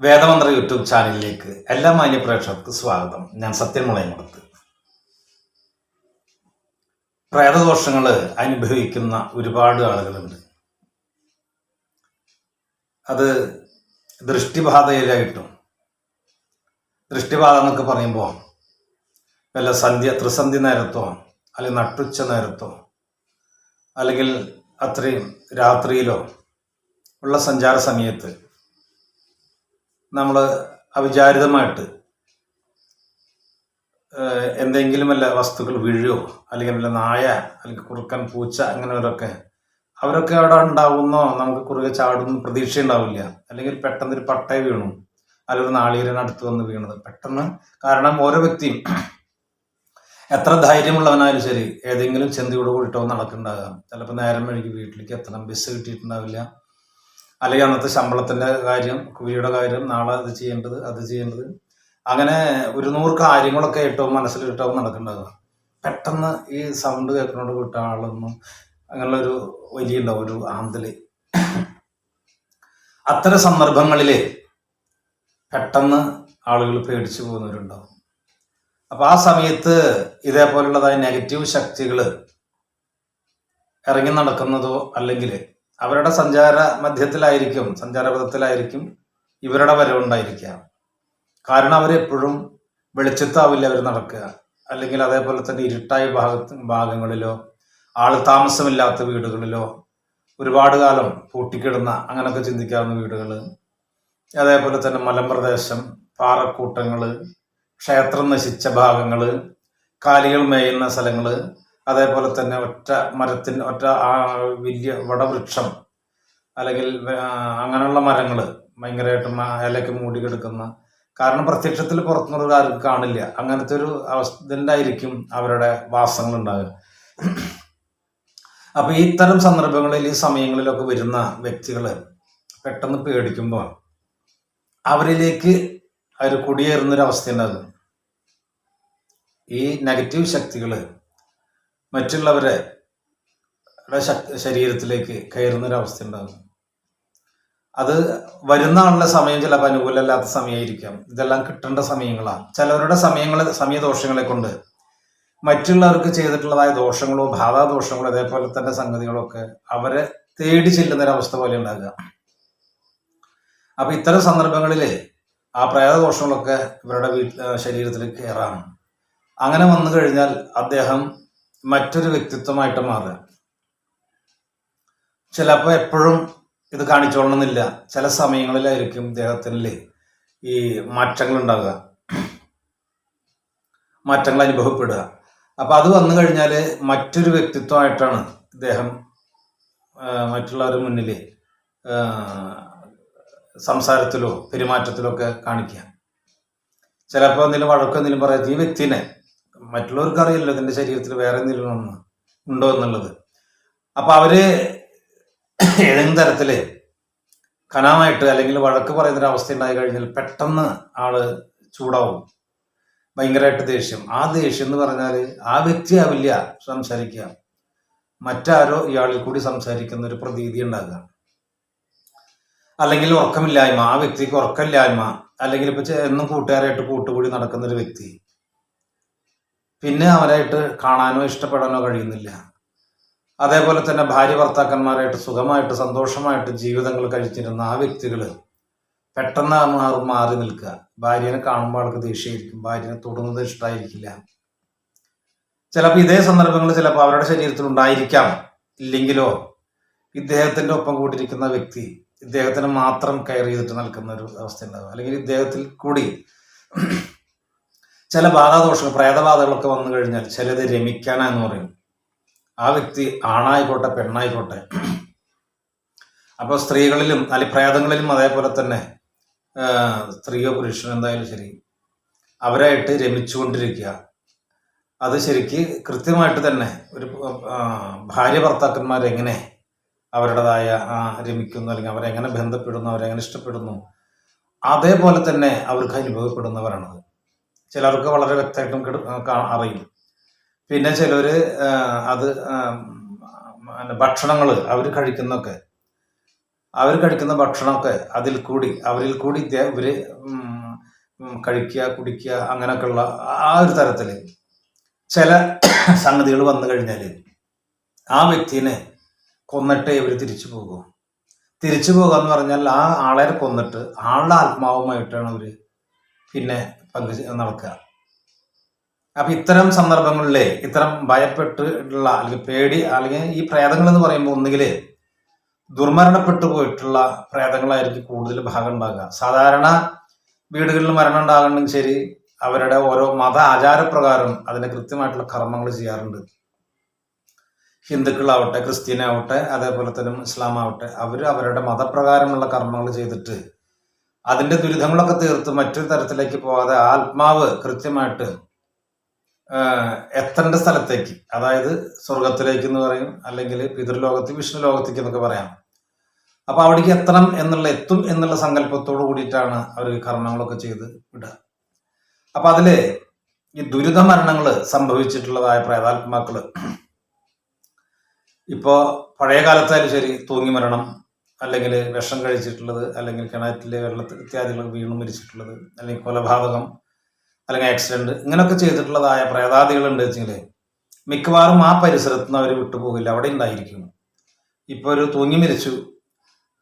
വേദമന്ത്ര YouTube ചാനലിലേക്ക് എല്ലാ മാന്യ പ്രേക്ഷകർക്ക് സ്വാഗതം. ഞാൻ സത്യൻ മുളയമുടത്ത് പ്രേതദോഷങ്ങൾ അനുഭവിക്കുന്ന ഒരുപാട് ആളുകളുണ്ട്. അത് ദൃഷ്ടിബാധയിലായിട്ടും ദൃഷ്ടിബാധ എന്നൊക്കെ പറയുമ്പോൾ വല്ല സന്ധ്യ ത്രിസന്ധ്യ നേരത്തോ അല്ലെങ്കിൽ നട്ടുച്ച നേരത്തോ അല്ലെങ്കിൽ അത്രയും രാത്രിയിലോ ഉള്ള സഞ്ചാര സമയത്ത് നമ്മൾ അവിചാരിതമായിട്ട് എന്തെങ്കിലും വല്ല വസ്തുക്കൾ വീഴുകയോ അല്ലെങ്കിൽ വല്ല നായ അല്ലെങ്കിൽ കുറുക്കൻ പൂച്ച അങ്ങനെയുള്ളവരൊക്കെ അവരൊക്കെ അവിടെ ഉണ്ടാവുന്നോ നമുക്ക് കുറുകെ ചാടുന്ന പ്രതീക്ഷ ഉണ്ടാവില്ല അല്ലെങ്കിൽ പെട്ടെന്ന് ഒരു പട്ടയ വീണു അല്ലെങ്കിൽ ഒരു നാളീരൻ അടുത്ത് വന്ന് വീണത്. പെട്ടെന്ന് കാരണം ഓരോ വ്യക്തിയും എത്ര ധൈര്യമുള്ളവനായാലും ശരി ഏതെങ്കിലും ചെന്തിയോട് കൂടിട്ടോ നടക്കുന്നുണ്ടാകാം. ചിലപ്പോൾ നേരം വഴിക്ക് വീട്ടിലേക്ക് എത്തണം ബസ് കിട്ടിയിട്ടുണ്ടാവില്ല. അല്ലെങ്കിൽ അന്നത്തെ ശമ്പളത്തിന്റെ കാര്യം കുഴിയുടെ കാര്യം നാളെ അത് ചെയ്യേണ്ടത് അത് ചെയ്യേണ്ടത്. അങ്ങനെ ഒരു നൂറ് കാര്യങ്ങളൊക്കെ ഏറ്റവും മനസ്സിലിട്ടാവും നടക്കേണ്ടത് പെട്ടെന്ന് ഈ സൗണ്ട് കേൾക്കുന്നോട് വിട്ട ആളൊന്നും അങ്ങനെയുള്ള ഒരു വലിയ ഉണ്ടാവും ഒരു ആന്തൽ. അത്തരം സന്ദർഭങ്ങളിൽ പെട്ടെന്ന് ആളുകൾ പേടിച്ചു പോകുന്നവരുണ്ടാവും. അപ്പൊ ആ സമയത്ത് ഇതേപോലുള്ളതായ നെഗറ്റീവ് ശക്തികൾ ഇറങ്ങി നടക്കുന്നതോ അല്ലെങ്കിൽ അവരുടെ സഞ്ചാര മധ്യത്തിലായിരിക്കും സഞ്ചാരപഥത്തിലായിരിക്കും ഇവരുടെ വരവുണ്ടായിരിക്കാം കാരണം അവരെപ്പോഴും വെളിച്ചത്താവില്ല അവർ നടക്കുക. അല്ലെങ്കിൽ അതേപോലെ തന്നെ ഇരുട്ടായ ഭാഗത്ത് ഭാഗങ്ങളിലോ ആൾ താമസമില്ലാത്ത വീടുകളിലോ ഒരുപാട് കാലം പൂട്ടിക്കിടുന്ന അങ്ങനെയൊക്കെ ചിന്തിക്കാവുന്ന വീടുകൾ അതേപോലെ തന്നെ മലമ്പ്രദേശം പാറക്കൂട്ടങ്ങൾ ക്ഷേത്രം നശിച്ച ഭാഗങ്ങൾ കാലികൾ മേയുന്ന സ്ഥലങ്ങൾ അതേപോലെ തന്നെ ഒറ്റ മരത്തിന് ഒറ്റ ആ വലിയ വടവൃക്ഷം അല്ലെങ്കിൽ അങ്ങനെയുള്ള മരങ്ങൾ ഭയങ്കരമായിട്ട് ഇലയ്ക്ക് മൂടി കിടക്കുന്ന. കാരണം പ്രത്യക്ഷത്തിൽ പുറത്തുനിന്നുള്ള ആർക്കും കാണില്ല. അങ്ങനത്തെ ഒരു അവസ്ഥ ആയിരിക്കും അവരുടെ വാസങ്ങൾ ഉണ്ടാകുക അപ്പോൾ ഇത്തരം സന്ദർഭങ്ങളിൽ ഈ സമയങ്ങളിലൊക്കെ വരുന്ന വ്യക്തികൾ പെട്ടെന്ന് പേടിക്കുമ്പോൾ അവരിലേക്ക് അവർ കുടിയേറുന്നൊരു അവസ്ഥ ഉണ്ടാകും ഈ നെഗറ്റീവ് ശക്തികൾ മറ്റുള്ളവരെ ശരീരത്തിലേക്ക് കയറുന്നൊരവസ്ഥ ഉണ്ടാകും അത് വരുന്ന ആളുടെ സമയം ചിലപ്പോൾ അനുകൂലമല്ലാത്ത സമയമായിരിക്കാം. ഇതെല്ലാം കിട്ടേണ്ട സമയങ്ങളാണ്. ചിലവരുടെ സമയങ്ങളെ സമയദോഷങ്ങളെ കൊണ്ട് മറ്റുള്ളവർക്ക് ചെയ്തിട്ടുള്ളതായ ദോഷങ്ങളോ ഭാവാദോഷങ്ങളോ അതേപോലെ തന്നെ സംഗതികളോ ഒക്കെ അവരെ തേടി ചെല്ലുന്ന അവസ്ഥ പോലെ ഉണ്ടാകുക. അപ്പൊ ഇത്തരം സന്ദർഭങ്ങളിൽ ആ പ്രേതദോഷങ്ങളൊക്കെ ഇവരുടെ വീട്ടിൽ ശരീരത്തിൽ കയറാണ് അങ്ങനെ വന്നു കഴിഞ്ഞാൽ അദ്ദേഹം മറ്റൊരു വ്യക്തിത്വമായിട്ട് മാറുക. ചിലപ്പോൾ എപ്പോഴും ഇത് കാണിച്ചോളണമെന്നില്ല. ചില സമയങ്ങളിലായിരിക്കും ഇദ്ദേഹത്തിൽ ഈ മാറ്റങ്ങൾ ഉണ്ടാകുക മാറ്റങ്ങൾ അനുഭവപ്പെടുക. അപ്പൊ അത് വന്നു കഴിഞ്ഞാൽ മറ്റൊരു വ്യക്തിത്വമായിട്ടാണ് ഇദ്ദേഹം മറ്റുള്ളവരുടെ മുന്നിൽ സംസാരത്തിലോ പെരുമാറ്റത്തിലോ ഒക്കെ കാണിക്കുക. ചിലപ്പോൾ എന്തെങ്കിലും വഴക്കോ എന്തെങ്കിലും പറയാം ഈ വ്യക്തിനെ മറ്റുള്ളവർക്ക് അറിയില്ല ഇതിന്റെ ശരീരത്തിൽ വേറെ എന്തെങ്കിലും ഉണ്ടോ എന്നുള്ളത്. അപ്പൊ അവർ ഏതെങ്കിലും തരത്തിൽ കനാമായിട്ട് അല്ലെങ്കിൽ വഴക്ക് പറയുന്ന ഒരു അവസ്ഥ ഉണ്ടായി കഴിഞ്ഞാൽ പെട്ടെന്ന് ആൾ ചൂടാവും. ഭയങ്കരമായിട്ട് ദേഷ്യം. ആ ദേഷ്യം എന്ന് പറഞ്ഞാൽ ആ വ്യക്തി ആവില്ല സംസാരിക്കുക. മറ്റാരോ ഇയാളിൽ കൂടി സംസാരിക്കുന്ന ഒരു പ്രതീതി ഉണ്ടാകുക. അല്ലെങ്കിൽ ഉറക്കമില്ലായ്മ. ആ വ്യക്തിക്ക് ഉറക്കമില്ലായ്മ. അല്ലെങ്കിൽ ഇപ്പൊ എന്നും കൂട്ടുകാരായിട്ട് കൂട്ടുകൂടി നടക്കുന്ന ഒരു വ്യക്തി. പിന്നെ അവരായിട്ട് കാണാനോ ഇഷ്ടപ്പെടാനോ കഴിയുന്നില്ല. അതേപോലെ തന്നെ ഭാര്യ ഭർത്താക്കന്മാരായിട്ട് സുഖമായിട്ട് സന്തോഷമായിട്ട് ജീവിതങ്ങൾ കഴിച്ചിരുന്ന ആ വ്യക്തികൾ പെട്ടെന്ന് മാറി മാറി നിൽക്കുക. ഭാര്യനെ കാണുമ്പോൾ ആൾക്ക് ദേഷ്യമായിരിക്കും. ഭാര്യനെ തൊടുന്നത് ഇഷ്ടമായിരിക്കില്ല ചിലപ്പോൾ ഇതേ സന്ദർഭങ്ങൾ ചിലപ്പോൾ അവരുടെ ശരീരത്തിൽ ഉണ്ടായിരിക്കാം. ഇല്ലെങ്കിലോ ഇദ്ദേഹത്തിന്റെ ഒപ്പം കൂട്ടിരിക്കുന്ന വ്യക്തി ഇദ്ദേഹത്തിന് മാത്രം കെയർ ചെയ്തിട്ട് നിൽക്കുന്ന ഒരു അവസ്ഥ ഉണ്ടാകും അല്ലെങ്കിൽ ഇദ്ദേഹത്തിൽ കൂടി ചില ബാധാദോഷങ്ങൾ പ്രേതബാധകളൊക്കെ വന്നു കഴിഞ്ഞാൽ ചിലത് രമിക്കാന എന്ന് പറയും. ആ വ്യക്തി ആണായിക്കോട്ടെ പെണ്ണായിക്കോട്ടെ. അപ്പോൾ സ്ത്രീകളിലും അല്ലെ പ്രേതങ്ങളിലും അതേപോലെ തന്നെ സ്ത്രീയോ പുരുഷനോ എന്തായാലും ശരി അവരായിട്ട് രമിച്ചുകൊണ്ടിരിക്കുക. അത് ശരിക്ക് കൃത്യമായിട്ട് തന്നെ ഒരു ഭാര്യ ഭർത്താക്കന്മാർ എങ്ങനെ അവരുടേതായ രമിക്കുന്നു അല്ലെങ്കിൽ അവരെങ്ങനെ ബന്ധപ്പെടുന്നു അവരെങ്ങനെ ഇഷ്ടപ്പെടുന്നു അതേപോലെ തന്നെ അവർക്ക് അനുഭവപ്പെടുന്നവരാണത്. ചിലർക്ക് വളരെ വ്യക്തമായിട്ടും കിട- അറിയും പിന്നെ ചിലർ അത് ഭക്ഷണങ്ങൾ അവർ കഴിക്കുന്നൊക്കെ അവർ കഴിക്കുന്ന ഭക്ഷണമൊക്കെ അതിൽ കൂടി അവരിൽ കൂടി ഇവർ കഴിക്കുക കുടിക്കുക അങ്ങനെയൊക്കെയുള്ള ആ ഒരു തരത്തിൽ ചില സംഗതികൾ വന്നു കഴിഞ്ഞാൽ ആ വ്യക്തിനെ കൊന്നിട്ട് ഇവർ തിരിച്ചു പോകും തിരിച്ചു പോകുക എന്ന് പറഞ്ഞാൽ ആ ആളെ കൊന്നിട്ട് ആളുടെ ആത്മാവുമായിട്ടാണ് അവർ പിന്നെ പങ്കു നടക്കുക. അപ്പൊ ഇത്തരം സന്ദർഭങ്ങളിലെ ഇത്തരം ഭയപ്പെട്ടുള്ള അല്ലെങ്കിൽ പേടി അല്ലെങ്കിൽ ഈ പ്രേതങ്ങൾ എന്ന് പറയുമ്പോൾ ഒന്നുകിൽ ദുർമരണപ്പെട്ടു പോയിട്ടുള്ള പ്രേതങ്ങളായിരിക്കും കൂടുതൽ ഭാഗം ഉണ്ടാകുക. സാധാരണ വീടുകളിൽ മരണം ഉണ്ടാകണമെങ്കിൽ ശരി അവരുടെ ഓരോ മത ആചാരപ്രകാരം അതിന് കൃത്യമായിട്ടുള്ള കർമ്മങ്ങൾ ചെയ്യാറുണ്ട്. ഹിന്ദുക്കളാവട്ടെ ക്രിസ്ത്യനാവട്ടെ അതേപോലെ തന്നെ ഇസ്ലാം ആവട്ടെ അവർ അവരുടെ മതപ്രകാരമുള്ള കർമ്മങ്ങൾ ചെയ്തിട്ട് അതിന്റെ ദുരിതങ്ങളൊക്കെ തീർത്ത് മറ്റൊരു തരത്തിലേക്ക് പോവാതെ ആത്മാവ് കൃത്യമായിട്ട് എത്തേണ്ട സ്ഥലത്തേക്ക് അതായത് സ്വർഗത്തിലേക്ക് എന്ന് പറയും അല്ലെങ്കിൽ പിതൃലോകത്ത് വിഷ്ണു ലോകത്തേക്ക് എന്നൊക്കെ പറയാം. അപ്പൊ അവിടേക്ക് എത്തണം എന്നുള്ള എത്തും എന്നുള്ള സങ്കല്പത്തോട് കൂടിയിട്ടാണ് അവർ കർമ്മങ്ങളൊക്കെ ചെയ്ത് വിടുക. അപ്പൊ അതിൽ ഈ ദുരിത മരണങ്ങൾ സംഭവിച്ചിട്ടുള്ളതായ പ്രേതാത്മാക്കൾ ഇപ്പോ പഴയ കാലത്തായാലും ശരി തൂങ്ങി മരണം അല്ലെങ്കിൽ വിഷം കഴിച്ചിട്ടുള്ളത് അല്ലെങ്കിൽ കിണറ്റിലെ വെള്ളത്തിൽ ഇത്യാദികൾ വീണ് മരിച്ചിട്ടുള്ളത് അല്ലെങ്കിൽ കൊലപാതകം അല്ലെങ്കിൽ ആക്സിഡന്റ് ഇങ്ങനെയൊക്കെ ചെയ്തിട്ടുള്ളതായ പ്രേതാദികൾ ഉണ്ട് വെച്ചെങ്കിൽ മിക്കവാറും ആ പരിസരത്ത് നിന്ന് അവർ വിട്ടുപോകില്ല. അവിടെ ഉണ്ടായിരിക്കും. ഇപ്പൊ ഒരു തൂങ്ങി മരിച്ചു.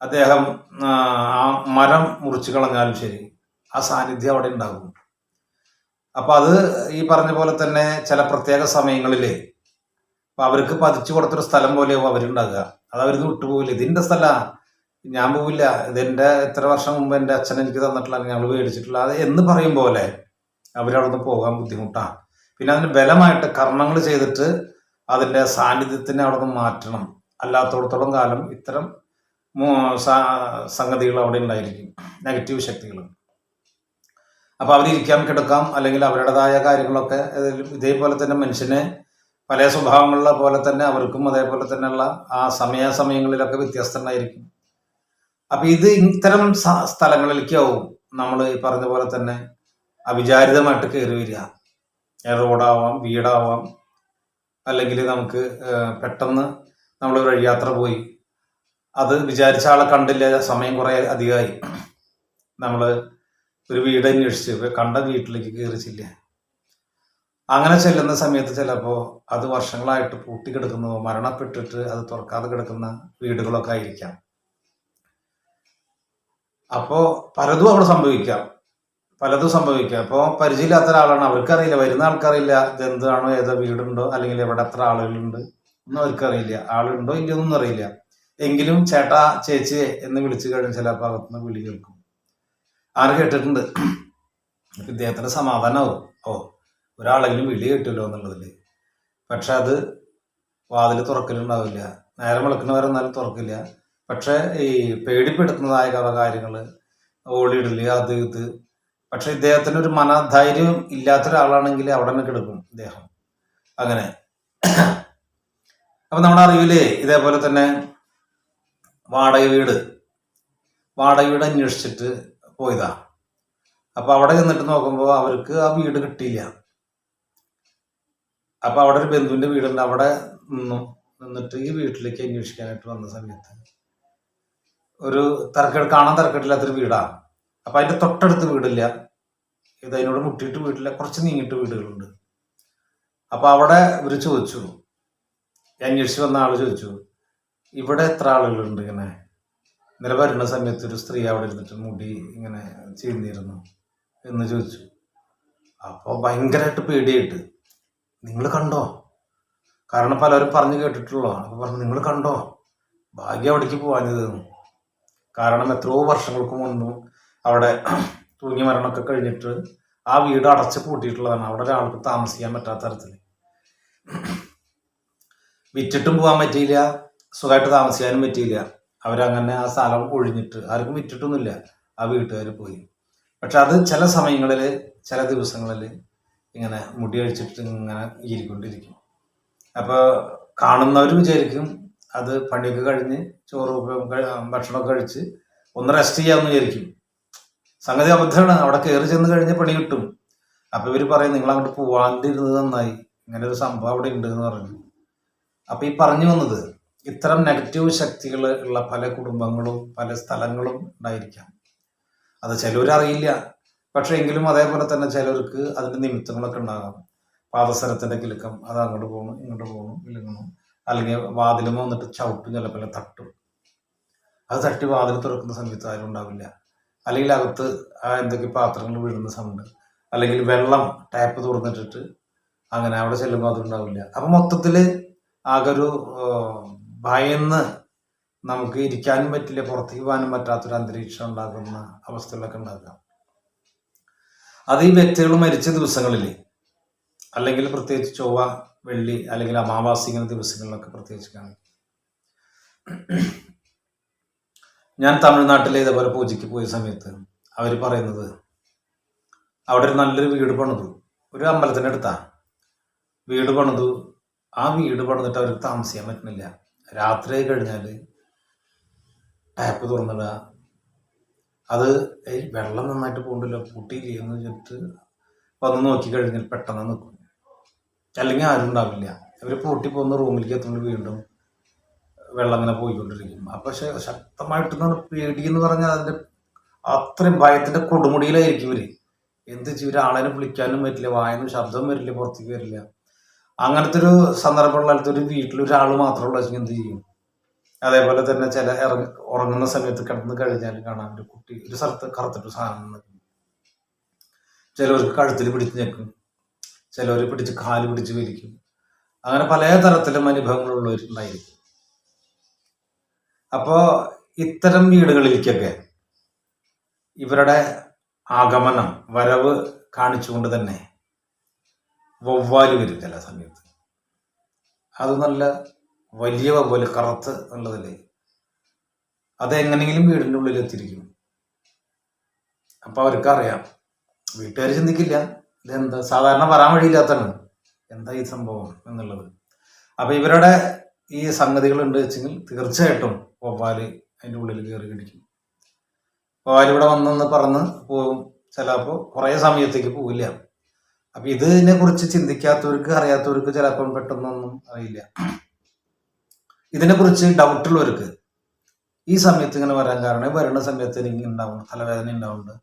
അദ്ദേഹം ആ, മരം മുറിച്ചു കളഞ്ഞാലും ശരി ആ സാന്നിധ്യം അവിടെ ഉണ്ടാകും. അപ്പൊ അത് ഈ പറഞ്ഞ പോലെ തന്നെ ചില പ്രത്യേക സമയങ്ങളിൽ അപ്പൊ അവർക്ക് പതിച്ചു കൊടുത്തൊരു സ്ഥലം പോലെയാവും അവരുണ്ടാകുക. അത് അവരിത് വിട്ടുപോകില്ല. ഇതിന്റെ സ്ഥല ഞാൻ പോവില്ല. ഇതെന്റെ ഇത്ര വർഷം മുമ്പ് എന്റെ അച്ഛൻ എനിക്ക് തന്നിട്ടുള്ള അല്ലെങ്കിൽ ഞങ്ങൾ മേടിച്ചിട്ടുള്ള അത് എന്ന് പറയും പോലെ അവരവിടെ നിന്ന് പോകാൻ ബുദ്ധിമുട്ടാണ് പിന്നെ അതിന് ബലമായിട്ട് കർമ്മങ്ങൾ ചെയ്തിട്ട് അതിന്റെ സാന്നിധ്യത്തിനെ അവിടെ നിന്ന് മാറ്റണം. അല്ലാത്തടത്തോളം കാലം ഇത്തരം സംഗതികൾ അവിടെ ഉണ്ടായിരിക്കും. നെഗറ്റീവ് ശക്തികൾ. അപ്പൊ അവരിരിക്കാം കിടക്കാം. അല്ലെങ്കിൽ അവരുടേതായ കാര്യങ്ങളൊക്കെ ഇതേപോലെ തന്നെ മനുഷ്യനെ പല സ്വഭാവങ്ങളിലെ പോലെ തന്നെ അവർക്കും അതേപോലെ തന്നെയുള്ള ആ സമയാസമയങ്ങളിലൊക്കെ വ്യത്യസ്തമായിരിക്കും അപ്പൊ ഇത് ഇത്തരം സ്ഥലങ്ങളിലേക്കാവും നമ്മൾ ഈ പറഞ്ഞ പോലെ തന്നെ അവിചാരിതമായിട്ട് കയറി വരിക. റോഡാവാം വീടാവാം അല്ലെങ്കിൽ നമുക്ക് പെട്ടെന്ന് നമ്മൾ ഒരു വഴിയാത്ര പോയി. അത് വിചാരിച്ച ആളെ കണ്ടില്ല സമയം കുറെ അധികമായി. നമ്മൾ ഒരു വീട് അന്വേഷിച്ച് കണ്ട വീട്ടിലേക്ക് കയറി ചെല്ലുക അങ്ങനെ ചെല്ലുന്ന സമയത്ത് ചിലപ്പോൾ അത് വർഷങ്ങളായിട്ട് പൂട്ടിക്കിടക്കുന്നതോ മരണപ്പെട്ടിട്ട് അത് തുറക്കാതെ കിടക്കുന്ന വീടുകളൊക്കെ ആയിരിക്കാം. അപ്പോ പലതും അവിടെ സംഭവിക്കാം. പലതും സംഭവിക്കാം. അപ്പോ പരിചയമില്ലാത്ത ഒരാളാണ്. അവർക്കറിയില്ല. വരുന്ന ആൾക്കാരില്ല ഇത് എന്താണോ ഏതോ വീടുണ്ടോ അല്ലെങ്കിൽ എവിടെ എത്ര ആളുകളുണ്ട് ഒന്നും അവർക്കറിയില്ല. ആളുണ്ടോ ഇല്ലയോ ഒന്നും അറിയില്ല. എങ്കിലും ചേട്ടാ ചേച്ചി എന്ന് വിളിച്ചു കഴിഞ്ഞാൽ ചിലപ്പോൾ ഭാഗത്തുനിന്ന് വിളി കേൾക്കും. ആര് കേട്ടിട്ടുണ്ട്? ഇദ്ദേഹത്തിന്റെ ഇദ്ദേഹത്തിന് സമാധാനമാവും. ഓ ഒരാളെങ്കിലും വിളി കേട്ടില്ലോ എന്നുള്ളതിൽ പക്ഷെ അത് വാതിൽ തുറക്കലുണ്ടാവില്ല. നേരം വിളക്കുന്നവരെന്നാലും തുറക്കില്ല. പക്ഷെ ഈ പേടിപ്പെടുത്തുന്നതായ കഥ കാര്യങ്ങൾ ഓടിയിടൽ അത് ഇത്. പക്ഷെ ഇദ്ദേഹത്തിന് ഒരു മനധൈര്യം ഇല്ലാത്ത ഒരാളാണെങ്കിൽ അവിടെ തന്നെ കിടക്കും ഇദ്ദേഹം. അങ്ങനെ. അപ്പൊ നമ്മുടെ അറിവിൽ ഇതേപോലെ തന്നെ വാടക വീട് വാടക വീട് അന്വേഷിച്ചിട്ട് പോയതാ. അപ്പൊ അവിടെ ചെന്നിട്ട് നോക്കുമ്പോൾ അവർക്ക് ആ വീട് കിട്ടിയില്ല. അപ്പൊ അവിടെ ഒരു ബന്ധുവിന്റെ വീടുണ്ട്. അവിടെ നിന്നു നിന്നിട്ട് ഈ വീട്ടിലേക്ക് അന്വേഷിക്കാനായിട്ട് വന്ന സമയത്ത് ഒരു തരക്കേട് കാണാൻ തരക്കേടില്ലാത്തൊരു വീടാണ്. അപ്പൊ അതിന്റെ തൊട്ടടുത്ത് വീടില്ല. ഇത് അതിനോട് മുട്ടിയിട്ട് വീട്ടില്ല കുറച്ച് നീങ്ങിയിട്ട് വീടുകളുണ്ട്. അപ്പൊ അവിടെ ഇവർ ചോദിച്ചു. അന്വേഷിച്ച് വന്ന ആൾ ചോദിച്ചു ഇവിടെ എത്ര ആളുകളുണ്ട് ഇങ്ങനെ? ഇന്നലെ വരുന്ന സമയത്ത് ഒരു സ്ത്രീ അവിടെ ഇരുന്നിട്ട് മുടി ഇങ്ങനെ ചീർന്നിരുന്നു എന്ന് ചോദിച്ചു. അപ്പോൾ ഭയങ്കരമായിട്ട് പേടിയായിട്ട് നിങ്ങൾ കണ്ടോ? കാരണം പലരും പറഞ്ഞു കേട്ടിട്ടുള്ളതാണ്. അപ്പൊ പറഞ്ഞു നിങ്ങൾ കണ്ടോ? ഭാഗ്യം അവിടേക്ക് പോവാഞ്ഞത്. കാരണം എത്രയോ വർഷങ്ങൾക്ക് മുൻപ് അവിടെ തൂങ്ങി മരണമൊക്കെ കഴിഞ്ഞിട്ട് ആ വീട് അടച്ച് പൂട്ടിയിട്ടുള്ളതാണ്. അവിടെ ഒരാൾക്ക് താമസിക്കാൻ പറ്റാത്ത തരത്തിൽ വിറ്റിട്ടും പോകാൻ പറ്റിയില്ല. സുഖമായിട്ട് താമസിക്കാനും പറ്റിയില്ല. അവരങ്ങനെ ആ സ്ഥലം ഒഴിഞ്ഞിട്ട് ആർക്കും വിറ്റിട്ടൊന്നുമില്ല. ആ വീട്ടുകാർ പോയി. പക്ഷെ അത് ചില സമയങ്ങളിൽ ചില ദിവസങ്ങളിൽ ഇങ്ങനെ മുടി അഴിച്ചിട്ട് ഇങ്ങനെ ഈരിക്കൊണ്ടിരിക്കും അപ്പോൾ കാണുന്നവർ വിചാരിക്കും അത് പണിയൊക്കെ കഴിഞ്ഞ് ചോറ് ഭക്ഷണമൊക്കെ കഴിച്ച് ഒന്ന് റെസ്റ്റ് ചെയ്യാമെന്ന് വിചാരിക്കും. സംഗതി അബദ്ധമാണ്. അവിടെ കയറി ചെന്ന് കഴിഞ്ഞ പണി കിട്ടും. അപ്പൊ ഇവർ പറയും നിങ്ങൾ അങ്ങോട്ട് പോവാണ്ടിരുന്നത് നന്നായി. ഇങ്ങനെ ഒരു സംഭവം അവിടെ ഉണ്ട് എന്ന് പറഞ്ഞു. അപ്പൊ ഈ പറഞ്ഞു വന്നത് ഇത്തരം നെഗറ്റീവ് ശക്തികൾ ഉള്ള പല കുടുംബങ്ങളും പല സ്ഥലങ്ങളും ഉണ്ടായിരിക്കാം. അത് ചിലവരറിയില്ല പക്ഷേ എങ്കിലും അതേപോലെ തന്നെ ചിലർക്ക് അതിന്റെ നിമിത്തങ്ങളൊക്കെ ഉണ്ടാകാം. പാദസരത്തിന്റെ കിലുക്കം അത് അങ്ങോട്ട് പോകണം ഇങ്ങോട്ട് പോകണം വിലുങ്ങണം അല്ലെങ്കിൽ വാതിലും വന്നിട്ട് ചവിട്ടും ചിലപ്പോൾ തട്ടും. അത് തട്ടി വാതിൽ തുറക്കുന്ന സമയത്ത് ആരും ഉണ്ടാവില്ല. അല്ലെങ്കിൽ അകത്ത് എന്തൊക്കെ പാത്രങ്ങൾ വീഴുന്ന സൗണ്ട് അല്ലെങ്കിൽ വെള്ളം ടാപ്പ് തുറന്നിട്ടിട്ട് അങ്ങനെ അവിടെ ചെല്ലുമ്പോൾ അതുണ്ടാവില്ല അപ്പം മൊത്തത്തിൽ ആകെ ഒരു ഭയന്ന് നമുക്ക് ഇരിക്കാനും പറ്റില്ല പുറത്തേക്ക് പോകാനും പറ്റാത്തൊരു അന്തരീക്ഷം ഉണ്ടാകുന്ന അവസ്ഥകളൊക്കെ ഉണ്ടാകാം അത് ഈ വ്യക്തികൾ മരിച്ച ദിവസങ്ങളിൽ അല്ലെങ്കിൽ പ്രത്യേകിച്ച് ചൊവ്വ വെള്ളി അല്ലെങ്കിൽ അമാവാസി ഇങ്ങനെ ദിവസങ്ങളിലൊക്കെ പ്രത്യേകിച്ച് കാണിക്കും ഞാൻ തമിഴ്നാട്ടിലെ ഇതേപോലെ പൂജയ്ക്ക് പോയ സമയത്ത് അവർ പറയുന്നത് അവിടെ ഒരു നല്ലൊരു വീട് പണിതു. ഒരു അമ്പലത്തിന്റെ അടുത്താ. വീട് പണിതു. ആ വീട് പണിതിട്ട് അവർക്ക് താമസിക്കാൻ പറ്റുന്നില്ല. രാത്രി കഴിഞ്ഞാൽ ടാപ്പ് തുറന്നിടുക. അത് വെള്ളം നന്നായിട്ട് പോകണ്ടല്ലോ. പൂട്ടിയില്ലേ എന്ന് വെച്ചിട്ട് വന്ന് നോക്കി കഴിഞ്ഞാൽ പെട്ടെന്ന് നിൽക്കും അല്ലെങ്കിൽ ആരും ഉണ്ടാവില്ല. ഇവർ പൊട്ടിപ്പോകുന്ന പോകുന്ന റൂമിലേക്ക് എത്തുമ്പോൾ വീണ്ടും വെള്ളം അങ്ങനെ പോയിക്കൊണ്ടിരിക്കും. അപ്പൊ പക്ഷെ ശക്തമായിട്ട് പേടി എന്ന് പറഞ്ഞാൽ അതിന്റെ അത്രയും ഭയത്തിന്റെ കൊടുമുടിയിലായിരിക്കും ഇവർ. എന്ത് ചെയ്യും? ഒരാളെ വിളിക്കാനും പറ്റില്ല വായനും ശബ്ദം വരില്ല. പുറത്തേക്ക് വരില്ല. അങ്ങനത്തെ ഒരു സന്ദർഭമുള്ള ഒരു വീട്ടിൽ ഒരാൾ മാത്രമുള്ള വെച്ചെങ്കിൽ എന്ത് ചെയ്യും? അതേപോലെ തന്നെ ചില ഉറങ്ങുന്ന സമയത്ത് കിടന്ന് കഴിഞ്ഞാൽ കാണാൻ ഒരു കുട്ടി ഒരു സ്ഥലത്ത് കറുത്തിട്ട് സാധനം ചിലവർക്ക് കഴുത്തിൽ പിടിച്ച് ഞെക്കും. ചിലവർ പിടിച്ച് കാൽ പിടിച്ച് വലിക്കും അങ്ങനെ പല തരത്തിലും അനുഭവങ്ങളുള്ളവരുണ്ടായിരിക്കും അപ്പോ ഇത്തരം വീടുകളിലേക്കൊക്കെ ഇവരുടെ ആഗമനം വരവ് കാണിച്ചുകൊണ്ട് തന്നെ വവ്വാൽ വരും ചില സമയത്ത് അത് നല്ല വലിയ വവ്വാൽ കറുത്ത് ഉള്ളതല്ലേ അതെങ്ങനെയെങ്കിലും വീടിന്റെ ഉള്ളിൽ എത്തിയിരിക്കും അപ്പൊ അവർക്കറിയാം. വീട്ടുകാർ ചിന്തിക്കില്ല. ഇതെന്താ? സാധാരണ വരാൻ വഴിയില്ലാത്തതാണ്. എന്താ ഈ സംഭവം എന്നുള്ളത്? അപ്പൊ ഇവരുടെ ഈ സംഗതികൾ ഉണ്ട് വെച്ചെങ്കിൽ തീർച്ചയായിട്ടും വവ്വാൽ അതിന്റെ ഉള്ളിൽ കയറി കിടിക്കും വവ്വാൽ ഇവിടെ വന്നെന്ന് പറന്ന് പോകും. ചിലപ്പോൾ കുറേ സമയത്തേക്ക് പോവില്ല. അപ്പൊ ഇതിനെ കുറിച്ച് ചിന്തിക്കാത്തവർക്ക് അറിയാത്തവർക്ക് ചിലപ്പോൾ പെട്ടെന്നൊന്നും അറിയില്ല. ഇതിനെ കുറിച്ച് ഡൗട്ടുള്ളവർക്ക് ഈ സമയത്ത് ഇങ്ങനെ വരാൻ കാരണം വരുന്ന സമയത്ത് എനിക്ക് ഉണ്ടാവും തലവേദന ഉണ്ടാവുന്നുണ്ട്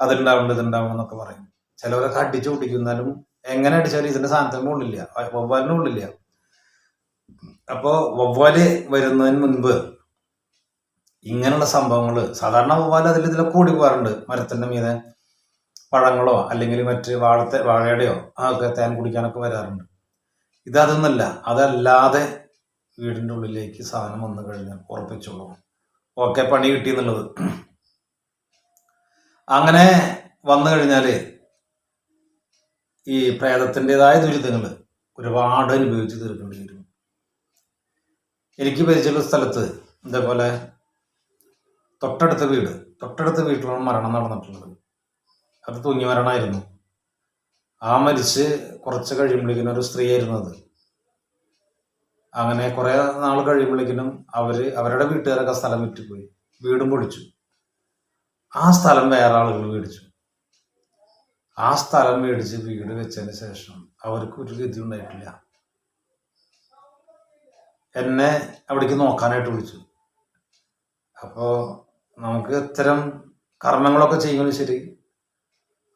അതുണ്ടാവുന്നുണ്ട് ഇതുണ്ടാവണം എന്നൊക്കെ പറയും. ചിലവരൊക്കെ അടിച്ചു പൊട്ടിക്കുന്നാലും എങ്ങനെ അടിച്ചാലും ഇതിന്റെ സാധനത്തിന് ഉള്ളില്ല. വവ്വാലിന് ഉള്ളില്ല. അപ്പോ വവ്വാൽ വരുന്നതിന് മുൻപ് ഇങ്ങനെയുള്ള സംഭവങ്ങൾ സാധാരണ വവ്വാൽ അതിൽ ഇതിലൊക്കെ കൂടി പോകാറുണ്ട് മരത്തിന്റെ മീതെ പഴങ്ങളോ അല്ലെങ്കിൽ മറ്റ് വാഴത്തെ വാഴയുടെയോ അതൊക്കെ തേൻ കുടിക്കാനൊക്കെ വരാറുണ്ട്. ഇതതൊന്നല്ല അതല്ലാതെ വീടിന്റെ ഉള്ളിലേക്ക് സാധനം വന്നു കഴിഞ്ഞാൽ ഉറപ്പിച്ചോളൂ. ഓക്കെ പണി കിട്ടിയെന്നുള്ളത് അങ്ങനെ വന്നു കഴിഞ്ഞാൽ ഈ പ്രേതത്തിന്റെതായ ദുരിതങ്ങൾ ഒരുപാട് അനുഭവിച്ച് തീർക്കേണ്ടി വരും എനിക്ക് പരിചയമുള്ള സ്ഥലത്ത് ഇതേപോലെ തൊട്ടടുത്ത വീട് തൊട്ടടുത്ത വീട്ടിലാണ് മരണം നടന്നിട്ടുള്ളത്. അത് തൂങ്ങി മരണമായിരുന്നു ആ മരിച്ച് കുറച്ച് കഴിയുമ്പോഴേക്കിനും ഒരു സ്ത്രീ ആയിരുന്നു അത്. അങ്ങനെ കുറെ നാൾ കഴിയുമ്പോഴേക്കിനും അവർ അവരുടെ വീട്ടുകാരൊക്കെ സ്ഥലം വിറ്റുപോയി. വീടും പൊളിച്ചു. ആ സ്ഥലം വേറെ ആളുകൾ മേടിച്ചു. ആ സ്ഥലം മേടിച്ച് വീട് വെച്ചതിന് ശേഷം അവർക്ക് ഒരു ഗതി ഉണ്ടായിട്ടില്ല. എന്നെ അവിടേക്ക് നോക്കാനായിട്ട് വിളിച്ചു. അപ്പോൾ നമുക്ക് ഇത്തരം കർമ്മങ്ങളൊക്കെ ചെയ്യുമ്പോൾ ശരി.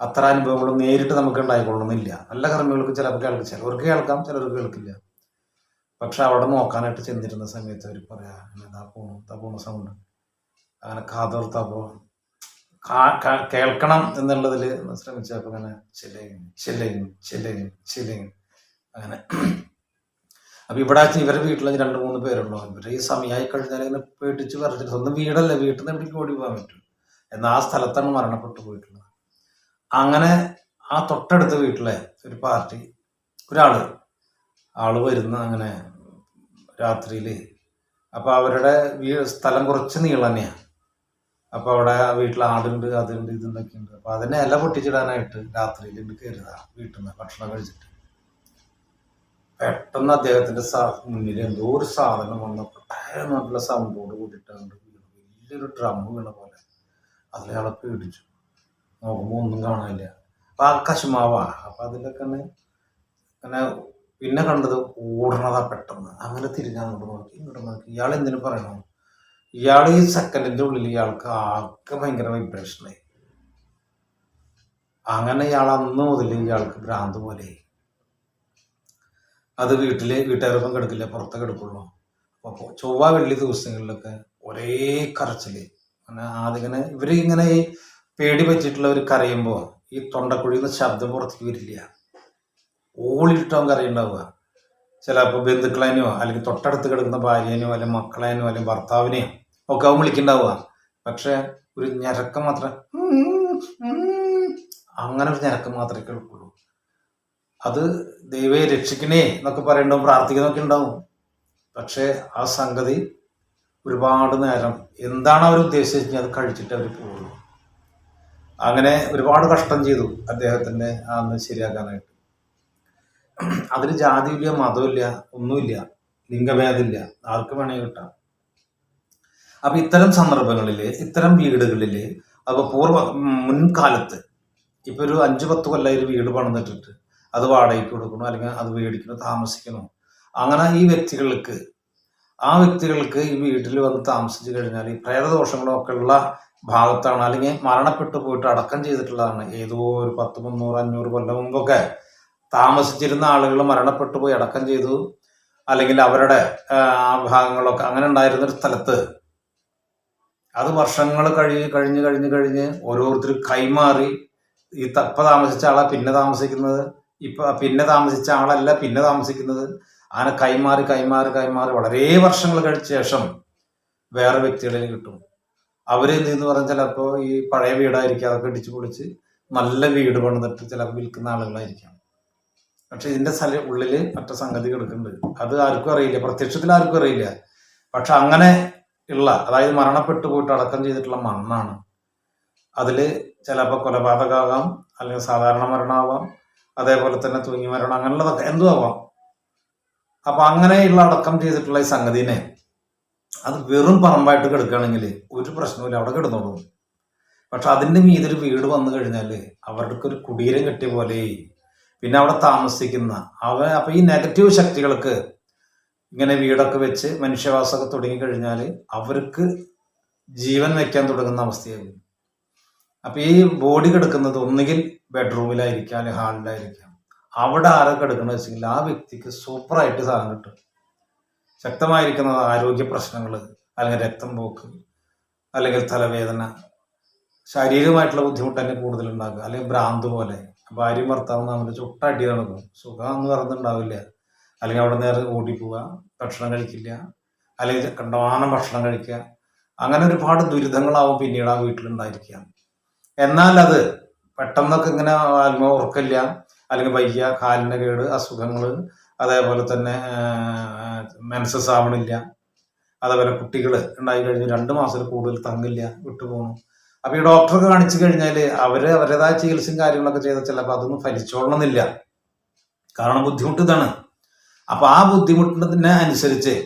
അത്ര അനുഭവങ്ങളും നേരിട്ട് നമുക്ക് ഉണ്ടായിക്കൊള്ളണമെന്നില്ല നല്ല കർമ്മങ്ങൾക്ക് ചിലപ്പോൾ കേൾക്കും ചിലവർക്ക് കേൾക്കാം ചിലർക്ക് കേൾക്കില്ല. പക്ഷെ അവിടെ നോക്കാനായിട്ട് ചെന്നിരുന്ന സമയത്ത് അവർ പറയാ പോണു ഇതാ പോണ സൗണ്ട് അങ്ങനെ കാതോർത്തപ്പോ കാ- കാ- കേൾക്കണം എന്നുള്ളതിൽ ശ്രമിച്ചപ്പോൾ അങ്ങനെ ചില്ലയും ചില്ലയും ചില്ലയും ചില്ലയും അങ്ങനെ. അപ്പൊ ഇവിടെ ഇവരുടെ വീട്ടിൽ രണ്ട് മൂന്ന് പേരുള്ളൂ. ഇവർ ഈ സമയമായി കഴിഞ്ഞാൽ ഇങ്ങനെ പേടിച്ച് പറഞ്ഞിട്ട് സ്വന്തം വീടല്ല വീട്ടിൽ നിന്ന് എവിടേക്ക് ഓടി പോകാൻ പറ്റും. എന്നാൽ ആ സ്ഥലത്താണ് മരണപ്പെട്ടു പോയിട്ടുള്ളത്. അങ്ങനെ ആ തൊട്ടടുത്ത വീട്ടിലെ ഒരു പാർട്ടി ഒരാൾ ആൾ വരുന്ന അങ്ങനെ രാത്രിയിൽ. അപ്പൊ അവരുടെ വീ സ്ഥലം കുറച്ച് നീളം തന്നെയാ അപ്പൊ അവിടെ വീട്ടിൽ ആടുണ്ട് അതുണ്ട് ഇതുണ്ടൊക്കെ ഉണ്ട്. അപ്പൊ അതിനെ ഇല പൊട്ടിച്ചിടാനായിട്ട് രാത്രിയിൽ ഉണ്ട് കയറുക വീട്ടിൽ നിന്ന് ഭക്ഷണം കഴിച്ചിട്ട്. പെട്ടെന്ന് അദ്ദേഹത്തിന്റെ മുന്നിൽ എന്തോ ഒരു സാധനം വന്നപ്പോൾ എന്നുള്ള സൗണ്ടോട് കൂടിയിട്ടാണ് വീണു. വലിയൊരു ഡ്രം വീണ പോലെ. അതിലയാളെ പേടിച്ചു. നോക്കുമ്പോൾ ഒന്നും കാണാനില്ല. അപ്പൊ ആ കശുമാവാ. അപ്പൊ അതിലൊക്കെ അങ്ങനെ പിന്നെ കണ്ടത് ഓടണതാ പെട്ടെന്ന്. അങ്ങനെ തിരിഞ്ഞാൽ അങ്ങോട്ട് നോക്കി ഇങ്ങോട്ട് നോക്കി. ഇയാൾ എന്തിനു പറയണു? ഇയാൾ ഈ സെക്കൻഡിന്റെ ഉള്ളിൽ ഇയാൾക്ക് ആകെ ഭയങ്കര വൈബ്രേഷനായി അങ്ങനെ ഇയാൾ അന്ന് മുതൽ ഇയാൾക്ക് ഭ്രാന്ത് പോലെ അത് വീട്ടിലെ വീട്ടുകാരൊപ്പം കിടക്കില്ല പുറത്തെ കിടക്കുള്ളൂ അപ്പോൾ ചൊവ്വ വെള്ളി ദിവസങ്ങളിലൊക്കെ ഒരേ കറച്ചിൽ അങ്ങനെ ആദ്യം ഇവർ ഇങ്ങനെ ഈ പേടി വെച്ചിട്ടുള്ളവർ കരയുമ്പോൾ ഈ തൊണ്ടക്കുഴിയിൽ നിന്ന് ശബ്ദം പുറത്തേക്ക് വരില്ല. ഓളിട്ടാവും കരയുണ്ടാവുക. ചിലപ്പോൾ ബന്ധുക്കളേനോ അല്ലെങ്കിൽ തൊട്ടടുത്ത് കിടക്കുന്ന ഭാര്യേനോ അല്ലെങ്കിൽ മക്കളേനോ അല്ലെങ്കിൽ ഭർത്താവിനെയോ. ഒക്കെ അവൻ വിളിക്കണ്ടാവുക പക്ഷെ ഒരു ഞരക്കം മാത്രമേ അങ്ങനെ ഒരു ഞരക്കം മാത്രമേ കേൾക്കുള്ളൂ അത് ദൈവയെ രക്ഷിക്കണേ എന്നൊക്കെ പറയണ്ടാവും പ്രാർത്ഥിക്കുന്നൊക്കെ ഉണ്ടാവും. പക്ഷേ ആ സംഗതി ഒരുപാട് നേരം എന്താണ് അവർ ഉദ്ദേശിച്ചത് അത് കഴിച്ചിട്ട് അവർ പോകുള്ളൂ അങ്ങനെ ഒരുപാട് കഷ്ടം ചെയ്തു അദ്ദേഹത്തിന്റെ അന്ന് ശരിയാക്കാനായിട്ട്. അതിൽ ജാതിയില്ല മതമില്ല ഒന്നുമില്ല ലിംഗഭേദമില്ല ആർക്ക് വേണമെങ്കിൽ കിട്ടാം. അപ്പൊ ഇത്തരം സന്ദർഭങ്ങളിൽ ഇത്തരം വീടുകളിൽ അപ്പൊ പൂർവ മുൻകാലത്ത് ഇപ്പൊ ഒരു അഞ്ചു പത്ത് കൊല്ലം ഒരു വീട് പണിതിട്ടിട്ട് അത് വാടകയ്ക്ക് കൊടുക്കണോ അല്ലെങ്കിൽ അത് മേടിക്കണോ താമസിക്കണോ? അങ്ങനെ ഈ വ്യക്തികൾക്ക് ആ വ്യക്തികൾക്ക് ഈ വീട്ടിൽ വന്ന് താമസിച്ചു കഴിഞ്ഞാൽ ഈ പ്രേതദോഷങ്ങളൊക്കെ ഉള്ള ഭാഗത്താണ് അല്ലെങ്കിൽ മരണപ്പെട്ടു പോയിട്ട് അടക്കം ചെയ്തിട്ടുള്ളതാണ്. ഏതോ ഒരു പത്ത് മുന്നൂറ് അഞ്ഞൂറ് കൊല്ലം മുമ്പൊക്കെ താമസിച്ചിരുന്ന ആളുകൾ മരണപ്പെട്ടു പോയി അടക്കം ചെയ്തു. അല്ലെങ്കിൽ അവരുടെ ആ, ഭാഗങ്ങളൊക്കെ അങ്ങനെ ഉണ്ടായിരുന്ന ഒരു സ്ഥലത്ത് അത് വർഷങ്ങൾ കഴിഞ്ഞ് കഴിഞ്ഞ് കഴിഞ്ഞ് കഴിഞ്ഞ് ഓരോരുത്തർ കൈമാറി ഈ തപ്പ താമസിച്ച ആളെ പിന്നെ താമസിക്കുന്നത്. ഇപ്പൊ പിന്നെ താമസിച്ച ആളല്ല പിന്നെ താമസിക്കുന്നത്. അങ്ങനെ കൈമാറി കൈമാറി കൈമാറി വളരെ വർഷങ്ങൾ കഴിച്ച ശേഷം വേറെ വ്യക്തികളിൽ കിട്ടും. അവർ എന്തെന്ന് പറഞ്ഞാൽ ചിലപ്പോ ഈ പഴയ വീടായിരിക്കും അതൊക്കെ ഇടിച്ചു പൊളിച്ച് നല്ല വീട് പണിതിട്ട് ചിലപ്പോൾ വിൽക്കുന്ന ആളുകളായിരിക്കാം. പക്ഷെ ഇതിന്റെ സ്ഥല ഉള്ളിൽ മറ്റേ സംഗതി കിടക്കുന്നുണ്ട്. അത് ആർക്കും അറിയില്ല പ്രത്യക്ഷത്തിൽ ആർക്കും അറിയില്ല. പക്ഷെ അങ്ങനെ ഉള്ള അതായത് മരണപ്പെട്ടു പോയിട്ട് അടക്കം ചെയ്തിട്ടുള്ള മണ്ണാണ്. അതിൽ ചിലപ്പോൾ കൊലപാതകമാകാം അല്ലെങ്കിൽ സാധാരണ മരണമാവാം അതേപോലെ തന്നെ തൂങ്ങി മരണം അങ്ങനെയുള്ളതൊക്കെ എന്തും ആവാം. അപ്പൊ അങ്ങനെയുള്ള അടക്കം ചെയ്തിട്ടുള്ള ഈ സംഗതിനെ അത് വെറും പറമ്പായിട്ട് കിടക്കുകയാണെങ്കിൽ ഒരു പ്രശ്നവുമില്ല അവിടെ കിടന്നോളൂ. പക്ഷെ അതിന്റെ മീതൊരു വീട് വന്നു കഴിഞ്ഞാൽ അവർക്ക് ഒരു കുടീരം കെട്ടിയ പോലെ പിന്നെ അവിടെ താമസിക്കുന്ന അവ അപ്പൊ ഈ നെഗറ്റീവ് ശക്തികൾക്ക് ഇങ്ങനെ വീടൊക്കെ വെച്ച് മനുഷ്യവാസമൊക്കെ തുടങ്ങി കഴിഞ്ഞാൽ അവർക്ക് ജീവൻ വയ്ക്കാൻ തുടങ്ങുന്ന അവസ്ഥയാകും അപ്പൊ ഈ ബോഡി കിടക്കുന്നത് ഒന്നുകിൽ ബെഡ്റൂമിലായിരിക്കാം അല്ലെങ്കിൽ ഹാളിലായിരിക്കാം. അവിടെ ആരൊക്കെ എടുക്കണമെന്ന് വെച്ചെങ്കിൽ ആ വ്യക്തിക്ക് സൂപ്പറായിട്ട് സാധനം കിട്ടും. ശക്തമായിരിക്കുന്നത് ആരോഗ്യ പ്രശ്നങ്ങൾ അല്ലെങ്കിൽ രക്തം പോക്ക് അല്ലെങ്കിൽ തലവേദന ശാരീരികമായിട്ടുള്ള ബുദ്ധിമുട്ട് തന്നെ കൂടുതൽ ഉണ്ടാക്കുക അല്ലെങ്കിൽ ഭ്രാന്ത് പോലെ. ഭാര്യയും ഭർത്താവും തമ്മിൽ നടക്കും സുഖം എന്ന് പറയുന്നുണ്ടാവില്ല അല്ലെങ്കിൽ അവിടെ നേരെ ഓടിപ്പോവുക ഭക്ഷണം കഴിക്കില്ല അല്ലെങ്കിൽ കണ്ടമാനം ഭക്ഷണം കഴിക്കുക. അങ്ങനെ ഒരുപാട് ദുരിതങ്ങളാവും പിന്നീട് ആ വീട്ടിലുണ്ടായിരിക്കുക. എന്നാൽ അത് പെട്ടെന്നൊക്കെ ഇങ്ങനെ ആത്മ ഉറക്കില്ല അല്ലെങ്കിൽ വയ്യ കാലിന് കേട് അസുഖങ്ങൾ അതേപോലെ തന്നെ മനസ്സ് ആവണില്ല. അതേപോലെ കുട്ടികൾ ഉണ്ടായി കഴിഞ്ഞ് രണ്ട് മാസത്തിൽ കൂടുതൽ തങ്ങില്ല വിട്ടുപോകണം അപ്പൊ ഈ ഡോക്ടറെ കാണിച്ചു കഴിഞ്ഞാൽ അവർ അവരുടേതായ ചികിത്സയും കാര്യങ്ങളൊക്കെ ചെയ്താൽ ചിലപ്പോൾ അതൊന്നും ഫലിച്ചോളണമെന്നില്ല. കാരണം ബുദ്ധിമുട്ട് ഇതാണ്. അപ്പൊ ആ ബുദ്ധിമുട്ടിന് അനുസരിച്ച്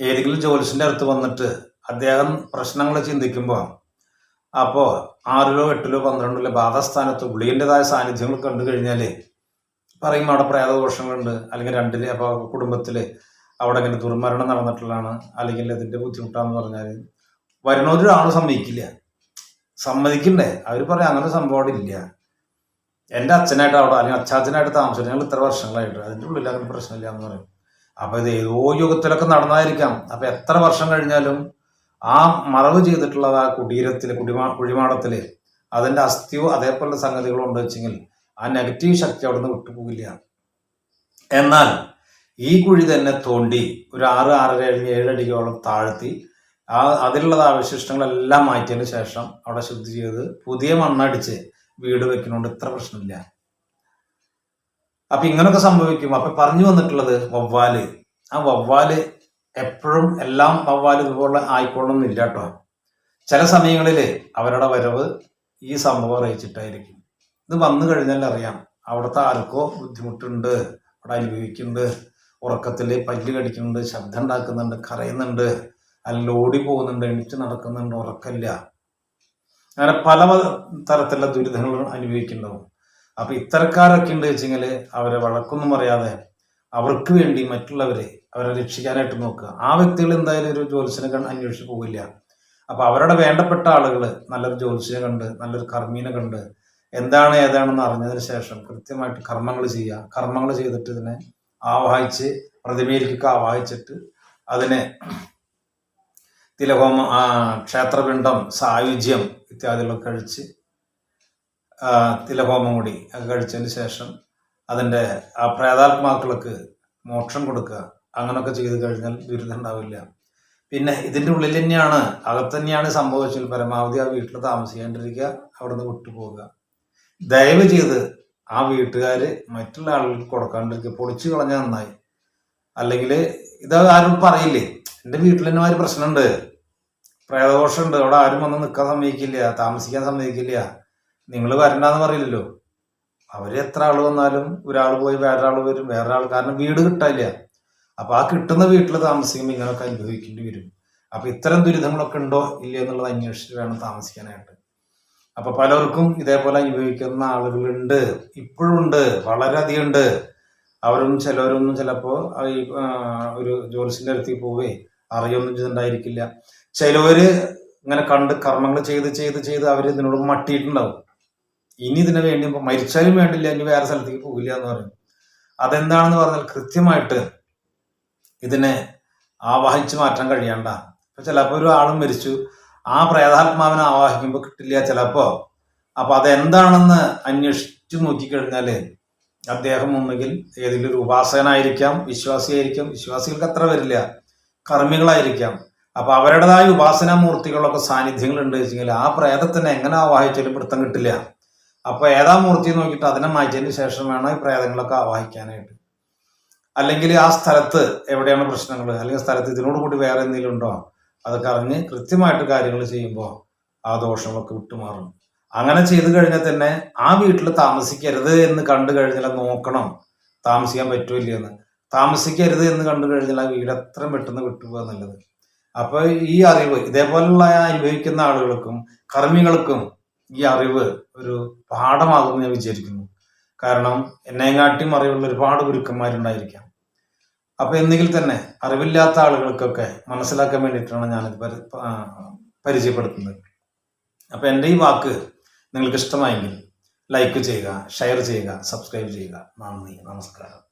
ഏതെങ്കിലും ജോലിസിന്റെ അടുത്ത് വന്നിട്ട് അദ്ദേഹം പ്രശ്നങ്ങൾ ചിന്തിക്കുമ്പോൾ അപ്പോൾ ആറിലോ എട്ടിലോ പന്ത്രണ്ടിലോ ബാധസ്ഥാനത്ത് ഗുളികന്റെതായ സാന്നിധ്യങ്ങൾ കണ്ടു കഴിഞ്ഞാൽ പറയും അവിടെ പ്രേതദോഷങ്ങളുണ്ട് അല്ലെങ്കിൽ രണ്ടിൽ അപ്പോൾ കുടുംബത്തിൽ അവിടെ ഇങ്ങനെ ദുർമരണം നടന്നിട്ടുള്ളതാണ് അല്ലെങ്കിൽ ഇതിന്റെ ബുദ്ധിമുട്ടാന്ന് പറഞ്ഞാൽ വരണൊരാൾ സമ്മതിക്കില്ല. സമ്മതിക്കണ്ടേ? അവർ പറയാം അങ്ങനെ സംഭവം ഇല്ല. എന്റെ അച്ഛനായിട്ട് അവിടെ അല്ലെങ്കിൽ അച്ഛാച്ചനായിട്ട് താമസിച്ചു. ഞങ്ങൾ ഇത്ര വർഷങ്ങളായിട്ട്. അതിന്റെ ഉള്ളിൽ അങ്ങനെ പ്രശ്നമില്ല എന്ന് പറയും. അപ്പോൾ ഇത് ഏതോ യുഗത്തിലൊക്കെ നടന്നായിരിക്കാം. അപ്പൊ എത്ര വർഷം കഴിഞ്ഞാലും ആ മറവ് ചെയ്തിട്ടുള്ളത് ആ കുടീരത്തിൽ കുടിമാ കുഴിമാടത്തിൽ അതിന്റെ അസ്ഥിയോ അതേപോലെ സംഗതികളോ ഉണ്ട് വെച്ചെങ്കിൽ ആ നെഗറ്റീവ് ശക്തി അവിടെ നിന്ന് വിട്ടുപോകില്ല എന്നാൽ ഈ കുഴി തന്നെ തോണ്ടി ഒരു ആറ് ആറര ഏഴ് ഏഴടിക്കോളം താഴ്ത്തി ആ അതിലുള്ള അവശിഷ്ടങ്ങളെല്ലാം മാറ്റിയതിന് ശേഷം അവിടെ ശുദ്ധി ചെയ്ത് പുതിയ മണ്ണടിച്ച് വീട് വെക്കുന്നതുകൊണ്ട് ഇത്ര പ്രശ്നമില്ല. അപ്പൊ ഇങ്ങനൊക്കെ സംഭവിക്കും. അപ്പൊ പറഞ്ഞു വന്നിട്ടുള്ളത് വവ്വാൽ. ആ വവ്വാൽ എപ്പോഴും എല്ലാം വവ്വാൽ ഇതുപോലെ ആയിക്കൊള്ളണമെന്നില്ല കേട്ടോ. ചില സമയങ്ങളിൽ അവരുടെ വരവ് ഈ സംഭവം അറിയിച്ചിട്ടായിരിക്കും. ഇത് വന്നു കഴിഞ്ഞാൽ അറിയാം. അവിടുത്തെ ആർക്കോ ബുദ്ധിമുട്ടുണ്ട് അവിടെ അനുഭവിക്കുന്നുണ്ട് ഉറക്കത്തിൽ പല്ല് കടിക്കുന്നുണ്ട് ശബ്ദം ഉണ്ടാക്കുന്നുണ്ട് കരയുന്നുണ്ട് അല്ലെങ്കിൽ ഓടി പോകുന്നുണ്ട് എണീറ്റ് നടക്കുന്നുണ്ട് ഉറക്കമില്ല. അങ്ങനെ പല തരത്തിലുള്ള ദുരിതങ്ങൾ അനുഭവിക്കുന്നുണ്ടാവും അപ്പൊ ഇത്തരക്കാരൊക്കെ ഉണ്ട് വെച്ചെങ്കിൽ അവരെ വഴക്കൊന്നും അറിയാതെ അവർക്ക് വേണ്ടി മറ്റുള്ളവരെ അവരെ രക്ഷിക്കാനായിട്ട് നോക്കുക. ആ വ്യക്തികൾ എന്തായാലും ഒരു ജ്യോത്സ്യനെ കണ്ട് അന്വേഷിച്ച് പോകില്ല അപ്പൊ അവരുടെ വേണ്ടപ്പെട്ട ആളുകൾ നല്ലൊരു ജ്യോത്സ്യനെ കണ്ട് നല്ലൊരു കർമ്മീനെ കണ്ട് എന്താണ് ഏതാണെന്ന് അറിഞ്ഞതിന് ശേഷം കൃത്യമായിട്ട് കർമ്മങ്ങൾ ചെയ്യുക. കർമ്മങ്ങൾ ചെയ്തിട്ട് ഇതിനെ ആവാഹിച്ച് പ്രതിമയിലേക്ക് ആവാഹിച്ചിട്ട് അതിനെ തിലഹോമ ക്ഷേത്രപിണ്ഡം സായുജ്യം ഇത്യാദികളൊക്കെ കഴിച്ച് തിലഹോമം കൂടി ഒക്കെ കഴിച്ചതിന് ശേഷം അതിന്റെ ആ പ്രേതാത്മാക്കൾക്ക് മോക്ഷം കൊടുക്കുക അങ്ങനെയൊക്കെ ചെയ്ത് കഴിഞ്ഞാൽ ദുരിതം ഉണ്ടാവില്ല. പിന്നെ ഇതിന്റെ ഉള്ളിൽ തന്നെയാണ് അകത്ത് തന്നെയാണ് സംഭവിച്ചത്. പരമാവധി ആ വീട്ടിൽ താമസിക്കാണ്ടിരിക്കുക അവിടുന്ന് വിട്ടുപോകുക ദയവ് ചെയ്ത് ആ വീട്ടുകാർ മറ്റുള്ള ആളുകൾക്ക് കൊടുക്കാണ്ടിരിക്കുക. പൊളിച്ചു കളഞ്ഞാൽ നന്നായി. അല്ലെങ്കിൽ ഇത് ആരും പറയില്ലേ? എന്റെ വീട്ടിൽ തന്നെ ഒരു പ്രശ്നമുണ്ട്. പ്രേതദോഷമുണ്ട്. അവിടെ ആരും വന്ന് നിൽക്കാൻ സമ്മതിക്കില്ല. താമസിക്കാൻ സമ്മതിക്കില്ല. നിങ്ങൾ വരണ്ടെന്ന് പറയില്ലല്ലോ. അവർ എത്ര ആൾ വന്നാലും ഒരാൾ പോയി വേറെ ആൾ വരും. വേറെ ആൾ കാരണം വീട് കിട്ടാനില്ല. അപ്പോൾ ആ കിട്ടുന്ന വീട്ടിൽ താമസിക്കുമ്പോൾ ഇങ്ങനെയൊക്കെ അനുഭവിക്കേണ്ടി വരും. അപ്പോൾ ഇത്തരം ദുരിതങ്ങളൊക്കെ ഉണ്ടോ? ഇല്ല എന്നുള്ളത് അന്വേഷിച്ചിട്ട് വേണം താമസിക്കാനായിട്ട്. അപ്പോൾ പലർക്കും ഇതേപോലെ അനുഭവിക്കുന്ന ആളുകളുണ്ട്. ഇപ്പോഴും ഉണ്ട്. വളരെയധികം ഉണ്ട്. അവരും ചിലവരൊന്നും ചിലപ്പോൾ ഒരു ജോലിസിന്റെ അടുത്തേക്ക് പോവേ. അറിയൊന്നും ചെയ്തിട്ടുണ്ടായിരിക്കില്ല. ചിലവര് ഇങ്ങനെ കണ്ട് കർമ്മങ്ങൾ ചെയ്ത് ചെയ്ത് ചെയ്ത് അവർ ഇതിനോട് മട്ടിയിട്ടുണ്ടാവും. ഇനി ഇതിനെ വേണ്ടി മരിച്ചാലും വേണ്ടില്ല ഇനി വേറെ സ്ഥലത്തേക്ക് പോകില്ല എന്ന് പറയും. അതെന്താണെന്ന് പറഞ്ഞാൽ കൃത്യമായിട്ട് ഇതിനെ ആവാഹിച്ച് മാറ്റാൻ കഴിയണ്ട. ഇപ്പൊ ചിലപ്പോ ഒരു ആളും മരിച്ചു. ആ പ്രേതാത്മാവിനെ ആവാഹിക്കുമ്പോൾ കിട്ടില്ല ചിലപ്പോ. അപ്പൊ അതെന്താണെന്ന് അന്വേഷിച്ചു നോക്കിക്കഴിഞ്ഞാൽ അദ്ദേഹം ഒന്നുകിൽ ഏതെങ്കിലും ഒരു ഉപാസകനായിരിക്കാം വിശ്വാസിയായിരിക്കാം. വിശ്വാസികൾക്ക് അത്ര വരില്ല. കർമ്മികളായിരിക്കാം. അപ്പൊ അവരുടേതായ ഉപാസനാ മൂർത്തികളൊക്കെ സാന്നിധ്യങ്ങൾ ഉണ്ട് വെച്ചെങ്കിൽ ആ പ്രേതത്തിനെ എങ്ങനെ ആവാഹിച്ചാലും പിടുത്തം കിട്ടില്ല. അപ്പൊ ഏതാ മൂർത്തി നോക്കിയിട്ട് അതിനെ മാറ്റിയതിന് ശേഷം വേണം ഈ പ്രേതങ്ങളൊക്കെ ആവാഹിക്കാനായിട്ട്. അല്ലെങ്കിൽ ആ സ്ഥലത്ത് എവിടെയാണ് പ്രശ്നങ്ങൾ? അല്ലെങ്കിൽ സ്ഥലത്ത് ഇതിനോട് കൂടി വേറെ എന്തെങ്കിലും ഉണ്ടോ? അതൊക്കെ അറിഞ്ഞ് കൃത്യമായിട്ട് കാര്യങ്ങൾ ചെയ്യുമ്പോൾ ആ ദോഷങ്ങളൊക്കെ വിട്ടുമാറും. അങ്ങനെ ചെയ്തു കഴിഞ്ഞാൽ തന്നെ ആ വീട്ടിൽ താമസിക്കരുത് എന്ന് കണ്ടു കഴിഞ്ഞാൽ നോക്കണം. താമസിക്കാൻ പറ്റൂല്ലെന്ന് താമസിക്കരുത് എന്ന് കണ്ടു കഴിഞ്ഞാൽ ആ വീട് എത്രയും പെട്ടെന്ന് വിട്ടുപോകാൻ നല്ലത്. അപ്പൊ ഈ അറിവ് ഇതേപോലുള്ള അനുഭവിക്കുന്ന ആളുകൾക്കും കർമ്മികൾക്കും ഈ അറിവ് ഒരു പാഠമാകുമെന്ന് ഞാൻ വിചാരിക്കുന്നു. കാരണം എന്നെങ്ങാട്ടിയും അറിവുള്ള ഒരുപാട് ഗുരുക്കന്മാരുണ്ടായിരിക്കാം. അപ്പൊ എന്നെങ്കിൽ തന്നെ അറിവില്ലാത്ത ആളുകൾക്കൊക്കെ മനസ്സിലാക്കാൻ വേണ്ടിയിട്ടാണ് ഞാനിത് പരി പരിചയപ്പെടുത്തുന്നത്. അപ്പൊ എന്റെ ഈ വാക്ക് നിങ്ങൾക്ക് ഇഷ്ടമായെങ്കിൽ ലൈക്ക് ചെയ്യുക ഷെയർ ചെയ്യുക സബ്സ്ക്രൈബ് ചെയ്യുക. നന്ദി നമസ്കാരം.